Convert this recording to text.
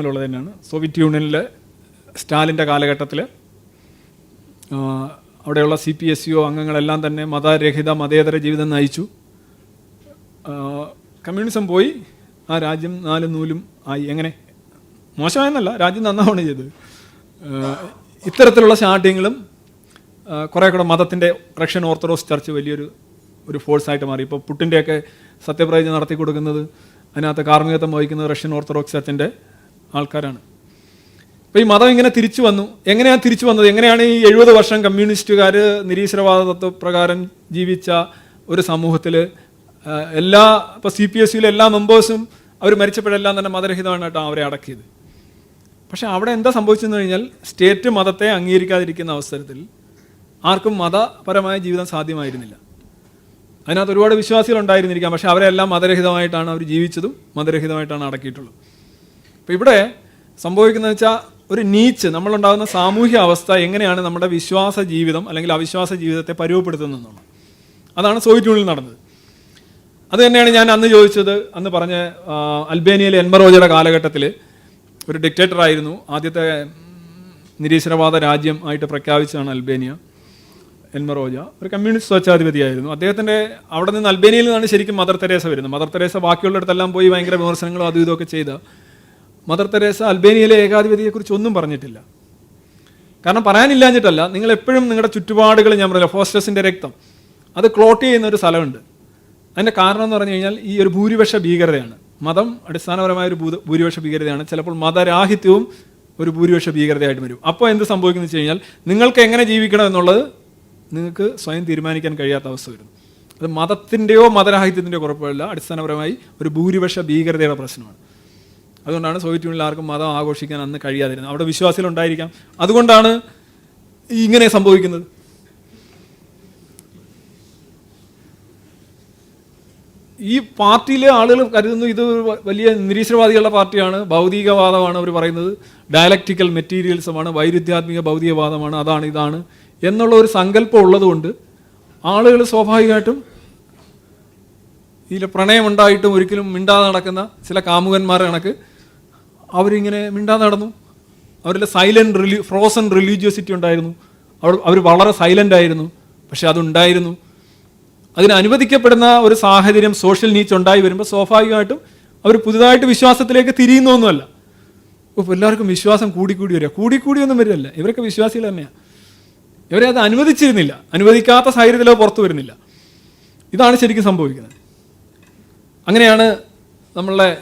ഉള്ളത് തന്നെയാണ്. സോവിയറ്റ് യൂണിയനിൽ സ്റ്റാലിന്റെ കാലഘട്ടത്തിൽ അവിടെയുള്ള സി പി എസ് യു അംഗങ്ങളെല്ലാം തന്നെ മതരഹിത മതേതര ജീവിതം നയിച്ചു. കമ്മ്യൂണിസം പോയി ആ രാജ്യം നാലും നൂലും ആയി. എങ്ങനെ? മോശമായെന്നല്ല രാജ്യം നന്നാവണം ചെയ്തത്. ഇത്തരത്തിലുള്ള ആ, കുറേ കൂടെ മതത്തിന്റെ റഷ്യൻ ഓർത്തഡോക്സ് ചർച്ച് വലിയൊരു ഒരു ഫോഴ്സായിട്ട് മാറി. ഇപ്പോൾ പുട്ടിന്റെയൊക്കെ സത്യപ്രതിജ്ഞ നടത്തി കൊടുക്കുന്നത് അതിനകത്ത് കാർമ്മികത്വം വഹിക്കുന്നത് റഷ്യൻ ഓർത്തഡോക്സ് ചർച്ചിന്റെ ആൾക്കാരാണ്. അപ്പോൾ ഈ മതം ഇങ്ങനെ തിരിച്ചു വന്നു. എങ്ങനെയാണ് തിരിച്ചു വന്നത്? എങ്ങനെയാണ് ഈ എഴുപത് വർഷം കമ്മ്യൂണിസ്റ്റുകാർ നിരീശ്വരവാദ തത്വപ്രകാരം ജീവിച്ച ഒരു സമൂഹത്തിൽ എല്ലാ ഇപ്പോൾ സി പി എസ് സിയിലെ എല്ലാ മെമ്പേഴ്സും അവർ മരിച്ചപ്പോഴെല്ലാം തന്നെ മതരഹിതമായിട്ടാണ് അവരെ അടക്കിയത്. പക്ഷേ അവിടെ എന്താ സംഭവിച്ചെന്ന് കഴിഞ്ഞാൽ സ്റ്റേറ്റ് മതത്തെ അംഗീകരിക്കാതിരിക്കുന്ന അവസരത്തിൽ ആർക്കും മതപരമായ ജീവിതം സാധ്യമായിരുന്നില്ല. അതിനകത്ത് ഒരുപാട് വിശ്വാസികൾ ഉണ്ടായിരുന്നിരിക്കാം. പക്ഷേ അവരെല്ലാം മതരഹിതമായിട്ടാണ് അവർ ജീവിച്ചതും മതരഹിതമായിട്ടാണ് അടക്കിയിട്ടുള്ളത്. ഇവിടെ സംഭവിക്കുന്നത് വെച്ചാൽ ഒരു നീച്ച് നമ്മളുണ്ടാകുന്ന സാമൂഹ്യ അവസ്ഥ എങ്ങനെയാണ് നമ്മുടെ വിശ്വാസ ജീവിതം അല്ലെങ്കിൽ അവിശ്വാസ ജീവിതത്തെ പരുവപ്പെടുത്തുന്നതെന്നുള്ളത്. അതാണ് സോവിയറ്റ് യൂണിയനിൽ നടന്നത്. അത് തന്നെയാണ് ഞാൻ അന്ന് ചോദിച്ചത് അന്ന് പറഞ്ഞ അൽബേനിയയിലെ എൻമറോജയുടെ കാലഘട്ടത്തിൽ ഒരു ഡിക്റ്റേറ്റർ ആയിരുന്നു. ആദ്യത്തെ നിരീശ്വരവാദ രാജ്യം ആയിട്ട് പ്രഖ്യാപിച്ചതാണ് അൽബേനിയ എൻമറോജ ഒരു കമ്മ്യൂണിസ്റ്റ് സ്വച്ഛാധിപതിയായിരുന്നു. അദ്ദേഹത്തിന്റെ അവിടെ നിന്ന് അൽബേനിയയിൽ നിന്നാണ് ശരിക്കും മദർ തെരേസ വരുന്നത്. മദർ തെരേസ ബാക്കിയുള്ളിടത്തെല്ലാം പോയി ഭയങ്കര വിമർശനങ്ങളും അതും ഇതൊക്കെ ചെയ്ത മദർ തെരേസ അൽബേനിയയിലെ ഏകാധിപതിയെക്കുറിച്ച് ഒന്നും പറഞ്ഞിട്ടില്ല. കാരണം പറയാനില്ലാഞ്ഞിട്ടല്ല നിങ്ങൾ എപ്പോഴും നിങ്ങളുടെ ചുറ്റുപാടുകൾ ഞാൻ പറഞ്ഞില്ല ഫോസ്റ്റേഴ്സിന്റെ രക്തം. അത് ക്ലോട്ട് ചെയ്യുന്ന ഒരു സ്ഥലമുണ്ട്. അതിന്റെ കാരണം എന്ന് പറഞ്ഞു കഴിഞ്ഞാൽ ഈ ഒരു ഭൂരിപക്ഷ ഭീകരതയാണ്. മതം അടിസ്ഥാനപരമായ ഒരു ഭൂരിപക്ഷ ഭീകരതയാണ്. ചിലപ്പോൾ മതരാഹിത്യവും ഒരു ഭൂരിപക്ഷ ഭീകരതയായിട്ട് വരും. അപ്പോൾ എന്ത് സംഭവിക്കുന്നു വെച്ച് കഴിഞ്ഞാൽ നിങ്ങൾക്ക് എങ്ങനെ ജീവിക്കണം എന്നുള്ളത് നിങ്ങൾക്ക് സ്വയം തീരുമാനിക്കാൻ കഴിയാത്ത അവസ്ഥ വരും അത് മതത്തിന്റെയോ മതരാഹിത്യത്തിന്റെയോ കുഴപ്പമില്ല. അടിസ്ഥാനപരമായി ഒരു ഭൂരിപക്ഷ ഭീകരതയുടെ പ്രശ്നമാണ്. അതുകൊണ്ടാണ് സോവിയറ്റ് യൂണിയനിൽ ആർക്കും മതം ആഘോഷിക്കാൻ അന്ന് കഴിയാതിരുന്നത്. അവിടെ വിശ്വാസികൾ ഉണ്ടായിരിക്കാം അതുകൊണ്ടാണ് ഇങ്ങനെ സംഭവിക്കുന്നത്. ഈ പാർട്ടിയിലെ ആളുകൾ കരുതുന്നു ഇത് വലിയ നിരീശ്വരവാദികളുടെ പാർട്ടിയാണ് ഭൗതികവാദമാണ് അവർ പറയുന്നത്. ഡയലക്റ്റിക്കൽ മെറ്റീരിയൽസുമാണ് വൈരുദ്ധ്യാത്മിക ഭൗതികവാദമാണ് അതാണ് ഇതാണ് എന്നുള്ള ഒരു സങ്കല്പം ഉള്ളതുകൊണ്ട് ആളുകൾ സ്വാഭാവികമായിട്ടും ഇതിൽ പ്രണയമുണ്ടായിട്ടും ഒരിക്കലും മിണ്ടാതെ നടക്കുന്ന ചില കാമുകന്മാരെ കണക്ക് അവരിങ്ങനെ മിണ്ടാതെ നടന്നു. അവരുടെ സൈലന്റ് റിലി ഫ്രോസൺ റിലീജിയോസിറ്റി ഉണ്ടായിരുന്നു. അവർ അവർ വളരെ സൈലന്റ് ആയിരുന്നു. പക്ഷെ അതുണ്ടായിരുന്നു. അതിന് അനുവദിക്കപ്പെടുന്ന ഒരു സാഹചര്യം സോഷ്യൽ നീച്ച് ഉണ്ടായി വരുമ്പോൾ സ്വാഭാവികമായിട്ടും അവർ പുതുതായിട്ട് വിശ്വാസത്തിലേക്ക് തിരിയുന്നൊന്നുമല്ല. ഇപ്പോൾ എല്ലാവർക്കും വിശ്വാസം കൂടിക്കൂടി വരിക. കൂടിക്കൂടി ഒന്നും വരില്ല ഇവരൊക്കെ വിശ്വാസികൾ തന്നെയാണ് ഇവരെ അത് അനുവദിച്ചിരുന്നില്ല. അനുവദിക്കാത്ത സാഹചര്യത്തിൽ അത് പുറത്തു വരുന്നില്ല. ഇതാണ് ശരിക്കും സംഭവിക്കുന്നത്. അങ്ങനെയാണ് നമ്മളുടെ